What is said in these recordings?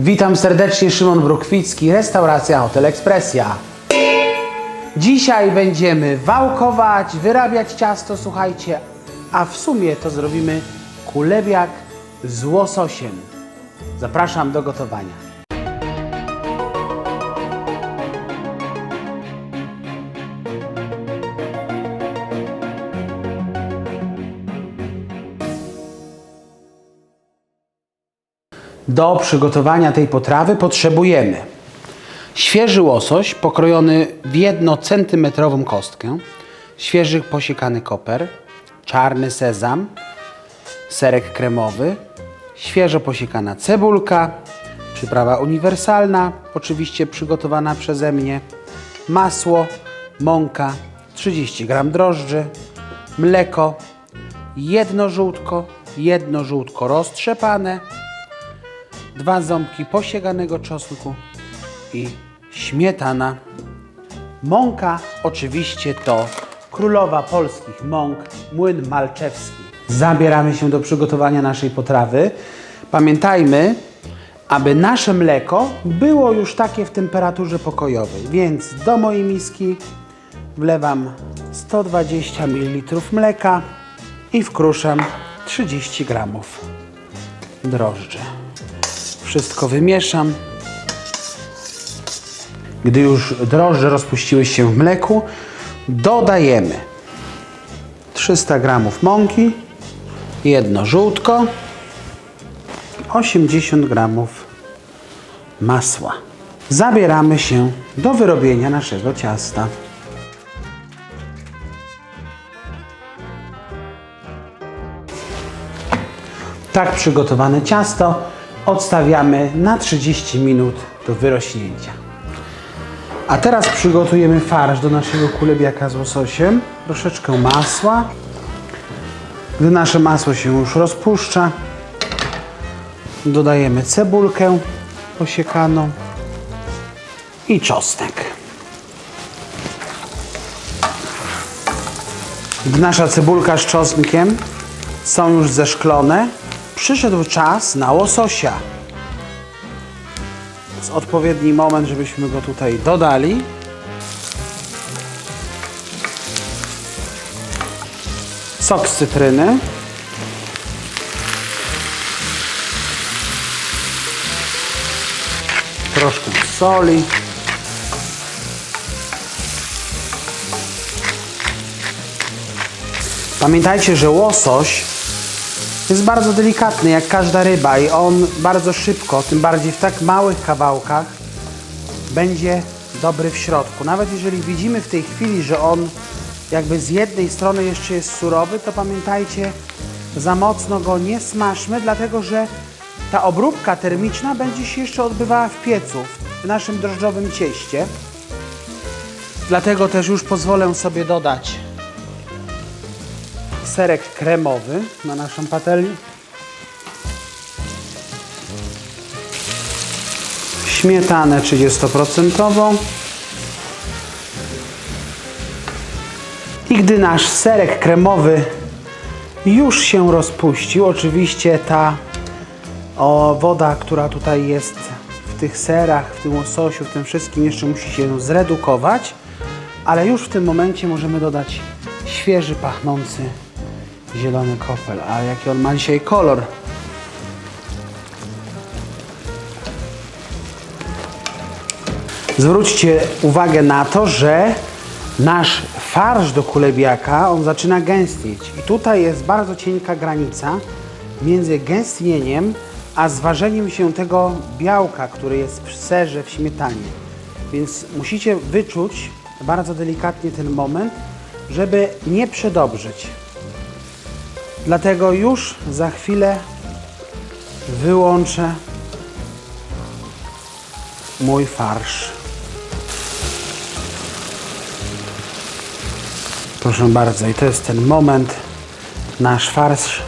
Witam serdecznie, Szymon Brukwicki, restauracja Hotel Ekspresja. Dzisiaj będziemy wałkować, wyrabiać ciasto, słuchajcie, a w sumie to zrobimy kulebiak z łososiem. Zapraszam do gotowania. Do przygotowania tej potrawy potrzebujemy świeży łosoś pokrojony w 1-centymetrową kostkę, świeży posiekany koper, czarny sezam, serek kremowy, świeżo posiekana cebulka, przyprawa uniwersalna, oczywiście przygotowana przeze mnie, masło, mąka, 30 g drożdży, mleko, jedno żółtko, jedno żółtko roztrzepane, dwa ząbki posieganego czosnku i śmietana. Mąka oczywiście to królowa polskich mąk, młyn malczewski. Zabieramy się do przygotowania naszej potrawy. Pamiętajmy, aby nasze mleko było już takie w temperaturze pokojowej, więc do mojej miski wlewam 120 ml mleka i wkruszam 30 g drożdży. Wszystko wymieszam. Gdy już drożdże rozpuściły się w mleku, dodajemy 300 g mąki, jedno żółtko, 80 g masła. Zabieramy się do wyrobienia naszego ciasta. Tak przygotowane ciasto odstawiamy na 30 minut do wyrośnięcia. A teraz przygotujemy farsz do naszego kulebiaka z łososiem. Troszeczkę masła. Gdy nasze masło się już rozpuszcza, dodajemy cebulkę posiekaną i czosnek. Gdy nasza cebulka z czosnkiem są już zeszklone, przyszedł czas na łososia. Jest odpowiedni moment, żebyśmy go tutaj dodali. Sok z cytryny. Troszkę soli. Pamiętajcie, że łosoś jest bardzo delikatny, jak każda ryba i on bardzo szybko, tym bardziej w tak małych kawałkach, będzie dobry w środku. Nawet jeżeli widzimy w tej chwili, że on jakby z jednej strony jeszcze jest surowy, to pamiętajcie, za mocno go nie smażmy, dlatego że ta obróbka termiczna będzie się jeszcze odbywała w piecu, w naszym drożdżowym cieście. Dlatego też już pozwolę sobie dodać serek kremowy na naszą patelnię. Śmietanę 30%. I gdy nasz serek kremowy już się rozpuścił, oczywiście ta o, woda, która tutaj jest w tych serach, w tym łososiu, w tym wszystkim jeszcze musi się zredukować, ale już w tym momencie możemy dodać świeży, pachnący zielony kopel. A jaki on ma dzisiaj kolor? Zwróćcie uwagę na to, że nasz farsz do kulebiaka, on zaczyna gęstnieć. I tutaj jest bardzo cienka granica między gęstnieniem, a zważeniem się tego białka, który jest w serze, w śmietanie. Więc musicie wyczuć bardzo delikatnie ten moment, żeby nie przedobrzyć. Dlatego już za chwilę wyłączę mój farsz. Proszę bardzo, i to jest ten moment. Nasz farsz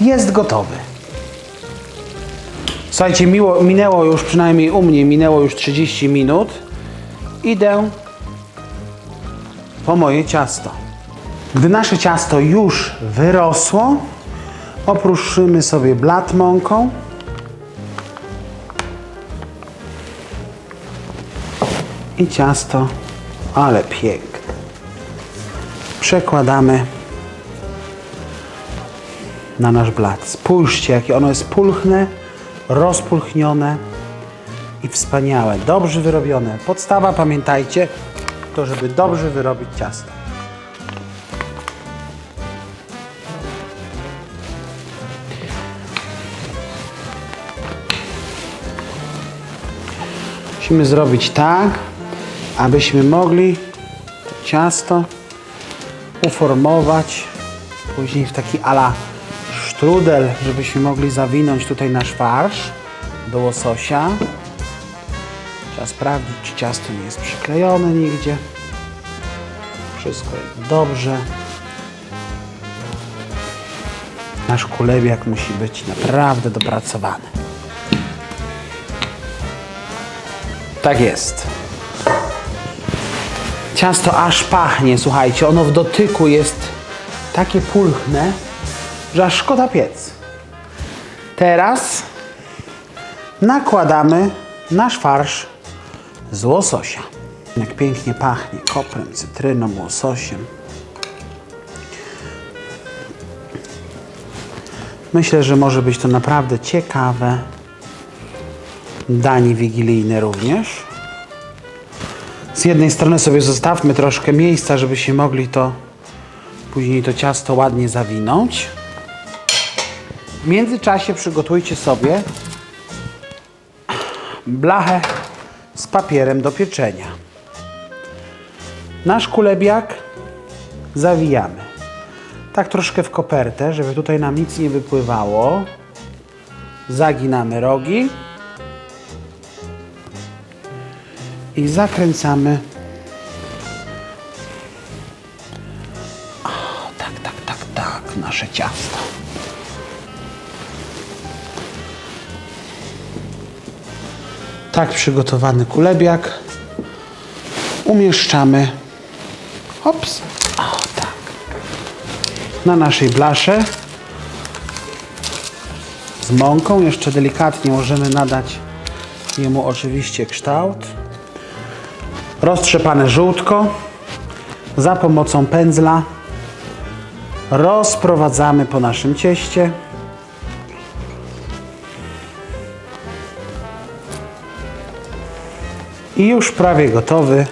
jest gotowy. Słuchajcie, miło, minęło już przynajmniej u mnie, minęło już 30 minut. Idę po moje ciasto. Gdy nasze ciasto już wyrosło, Opruszymy sobie blat mąką. I ciasto, ale piękne. Przekładamy na nasz blat. Spójrzcie, jakie ono jest pulchne, rozpulchnione i wspaniałe. Dobrze wyrobione. Podstawa, pamiętajcie, to żeby dobrze wyrobić ciasto. Musimy zrobić tak, abyśmy mogli to ciasto uformować później w taki ala sztrudel, żebyśmy mogli zawinąć tutaj nasz farsz do łososia. Trzeba sprawdzić, czy ciasto nie jest przyklejone nigdzie. Wszystko jest dobrze. Nasz kulebiak musi być naprawdę dopracowany. Tak jest. Ciasto aż pachnie, słuchajcie, ono w dotyku jest takie pulchne, że aż szkoda piec. Teraz nakładamy nasz farsz z łososia. Jak pięknie pachnie koprem, cytryną, łososiem. Myślę, że może być to naprawdę ciekawe danie wigilijne również. Z jednej strony sobie zostawmy troszkę miejsca, żebyśmy mogli to później to ciasto ładnie zawinąć. W międzyczasie przygotujcie sobie blachę z papierem do pieczenia. Nasz kulebiak zawijamy. Tak troszkę w kopertę, żeby tutaj nam nic nie wypływało. Zaginamy rogi. I zakręcamy. O, tak, tak, tak, tak, nasze ciasto. Tak przygotowany kulebiak umieszczamy hops, o tak, na naszej blasze z mąką. Jeszcze delikatnie możemy nadać jemu oczywiście kształt. Roztrzepane żółtko za pomocą pędzla rozprowadzamy po naszym cieście. I już prawie gotowy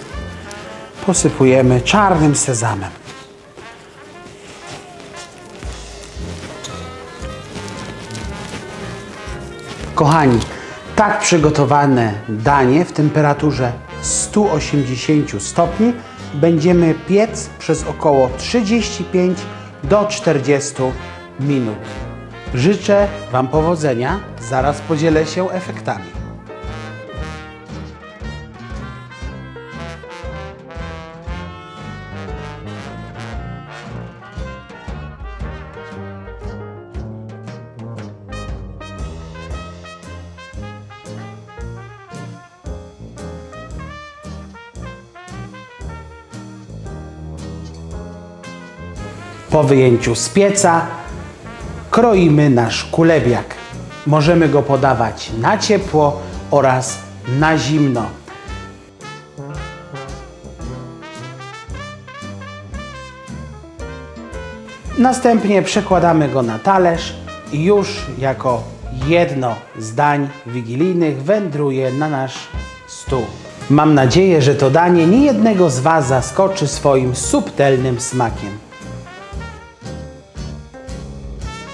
posypujemy czarnym sezamem. Kochani, tak przygotowane danie w temperaturze 180 stopni będziemy piec przez około 35 do 40 minut. Życzę Wam powodzenia, zaraz podzielę się efektami. Po wyjęciu z pieca kroimy nasz kulebiak. Możemy go podawać na ciepło oraz na zimno. Następnie przekładamy go na talerz i już jako jedno z dań wigilijnych wędruje na nasz stół. Mam nadzieję, że to danie niejednego z Was zaskoczy swoim subtelnym smakiem.